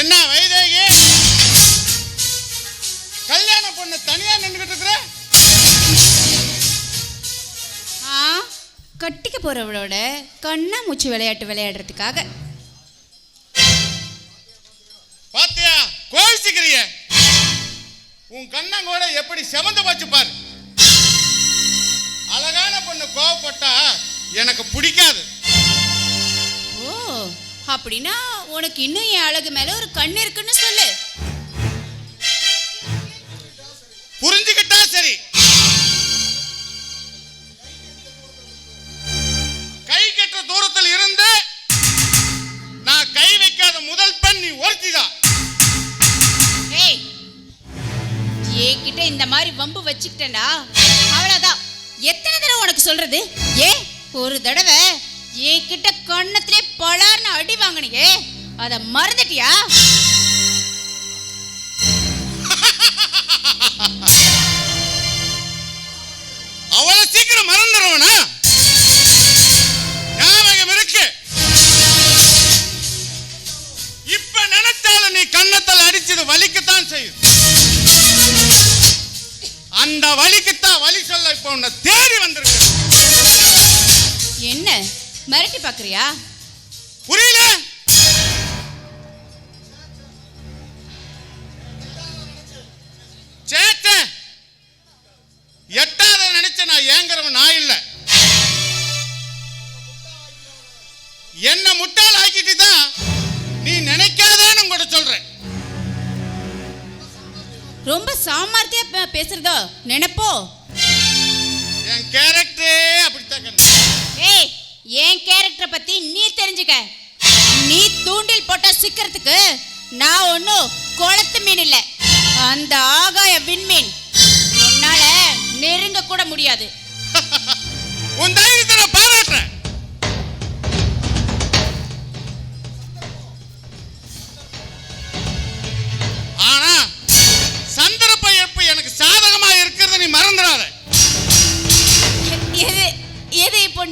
என்ன வைதேகி? கல்யாணம் பொண்ணு தனியா நின்றுகிட்டு இருக்கிற? ஆ கட்டிக்க போறவளோட கண்ணா மூச்சு விளையாட்டு விளையாடுறதுக்காக. உன் கண்ணங்கோட எப்படி செவந்து போச்சு பாரு. அழகான பொண்ணு கோவப்பட்டா எனக்கு பிடிக்காது. ஓ அப்படின்னா உனக்கு இன்னும் என் அழகு மேல ஒரு கண் இருக்குன்னு சொல்லு. புரிஞ்சுக்கிட்டா சரி. என்கிட்ட இந்த மாதிரி வம்பு வச்சுக்கிட்டேன்னா அவ்வளோதான் எத்தனை தடவை உனக்கு சொல்றது? ஏ ஒரு தடவை என்கிட்ட கண்ணத்திலே பலார்னு அடி வாங்கினியே. அதை மறந்துட்டியா? அவளை சீக்கிரம் மறந்துடுவனா அந்த வலிக்குத்தான் வலி சொல்ல இப்ப உன்னை தேடி வந்திருக்கு என்ன? மிரட்டி பார்க்கறியா? புரியல? சேச்சே எட்டாத நினைச்ச நான் ஏங்குறவன் நான் இல்ல. என்ன முட்டாள் ஆக்கிட்டு தான் நீ நினைக்காதேன்னு கூட சொல்றேன். ரொம்ப சாமர்த்தியா பேசுறதோ? நினைப்போ? என் கேரக்டரே அப்படித்தான் ஏய் என் கேரக்டரை பத்தி நீ தெரிஞ்சுக்க. நீ தூண்டில் போட்ட சிக்கிறதுக்கு நான் ஒன்றும் குளத்து மீன் இல்லை. அந்த ஆகாய விண்மீன். உன்னால நெருங்க கூட முடியாது.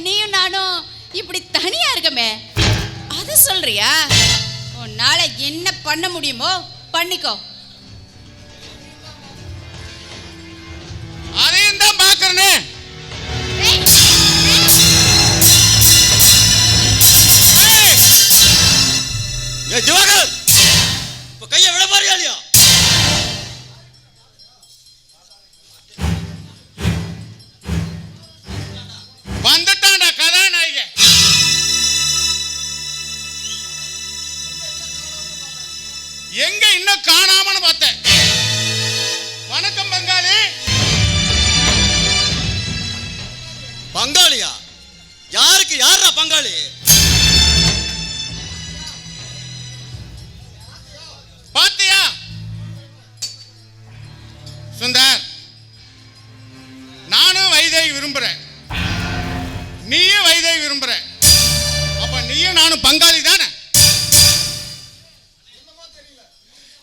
நீயும் நானும் இப்படி தனியா இருக்கமே. அது சொல்றியா? உன்னால என்ன பண்ண முடியுமோ பண்ணிக்கோ. அதையும் தான் பாக்குறேனே எங்க இன்னும் காணாமன்னு பார்த்தேன். வணக்கம் பங்காளி. பங்காளியா? யாருக்கு யாரா பங்காளி? பாத்தியா? சுந்தர் நானும் வைதேகி விரும்புறேன்.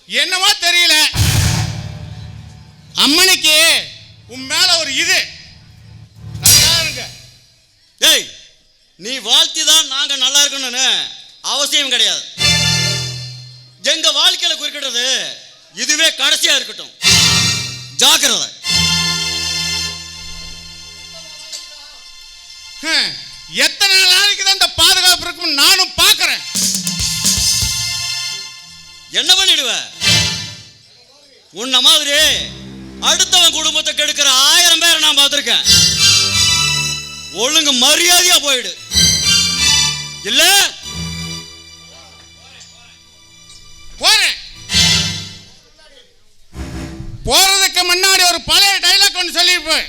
என்னமோ தெரியல. அம்மனுக்கு உன் மேல ஒரு இது. டேய் நீ வாழ்த்தி தான் நாங்க நல்லா இருக்கணும்னு அவசியம் கிடையாது. எங்க வாழ்க்கையில குறிக்கிட்டது இதுவே கடைசியா இருக்கட்டும். ஜாக்கிரதை. எத்தனை நாளைக்கு தான் இந்த பாதுகாப்பு இருக்கும் நானும் பார்க்கறேன். என்ன பண்ணிடுவ? உன்ன மாதிரி அடுத்தவன் குடும்பத்தை கெடுக்கிற ஆயிரம் பேரை நான் பார்த்துருக்கேன். ஒழுங்கு மரியாதையா போயிடு. இல்ல? போறேன். போறதுக்கு முன்னாடி ஒரு பழைய டைலாக் ஒன்று சொல்லியிருப்பேன்.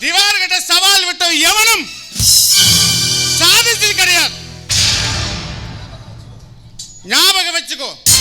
திவார் கிட்ட சவால் விட்ட எவனும்? chico?